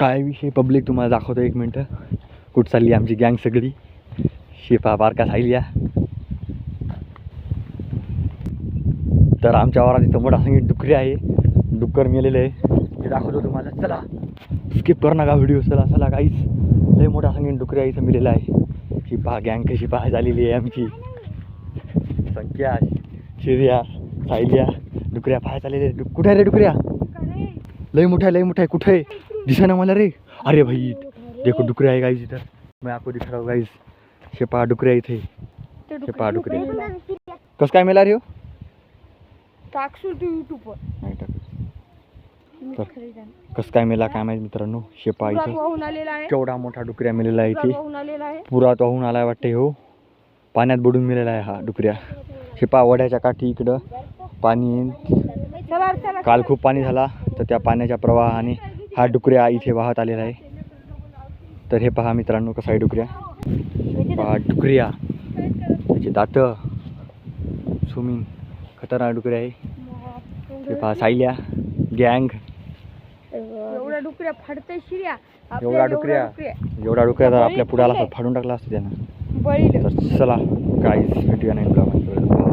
काय विषय पब्लिक तुम्हाला दाखवतो एक मिनटं. कुठं चालली आमची गँग सगळी? शिपा बारका सायलिया तर आमच्या वावरात इथं मोठा संगीत डुकरी आहे. डुक्कर मेलेलं आहे. ते दाखवतो तुम्हाला. चला स्किप कर नका व्हिडिओ चला चला काहीच लय मोठा संगीत डुकरी आहे इथं मेलेला आहे. शिपा गँग कशी पहा झालेली आहे आमची. संख्या शिर्या सायलिया डुकऱ्या पाहाय चाललेल्या. कुठे आहे रे डुकऱ्या? लय मोठा आहे? लय मोठा आहे कुठे आहे? दिसा ना मला रे. अरे भाई देखो डुकऱ्या आहे गाईज इधर. मैं आपको दिख रहा हूँ गाईज शेपा डुकऱ्या इथे. हे पहा डुकरे कसं काय मेला रे हो? टाकसू तू युट्यूबवर नाही टाक. मी तर. कसं काय मेला काय माहिती मित्रांनो? शेपा इथे. आहे. केवढा मोठा डुकऱ्या मेलेला आहे इथे. पुरात वाहून आलाय वाटते हो. पाण्यात बुडून मेलेला आहे हा डुकऱ्या. शेपा वड्याच्या काठी इकडं. पाणी काल खूप पाणी झाला तर त्या पाण्याच्या प्रवाहाने हा डुकऱ्या इथे वाहत आलेला आहे. तर हे पहा मित्रांनो कसा आहे डुकऱ्या. पहा डुकऱ्या. त्याचे दात. स्विमिंग खतरनाक डुकऱ्या आहे. हे पहा सायल्या गँग. एवढ्या डुकऱ्या फाडते शिर्या. एवढ्या डुकऱ्या. एवढा डुकऱ्या तर आपल्या पुढाला फाडून टाकला असतं त्यानं. तर चला काहीच भेटूया नाही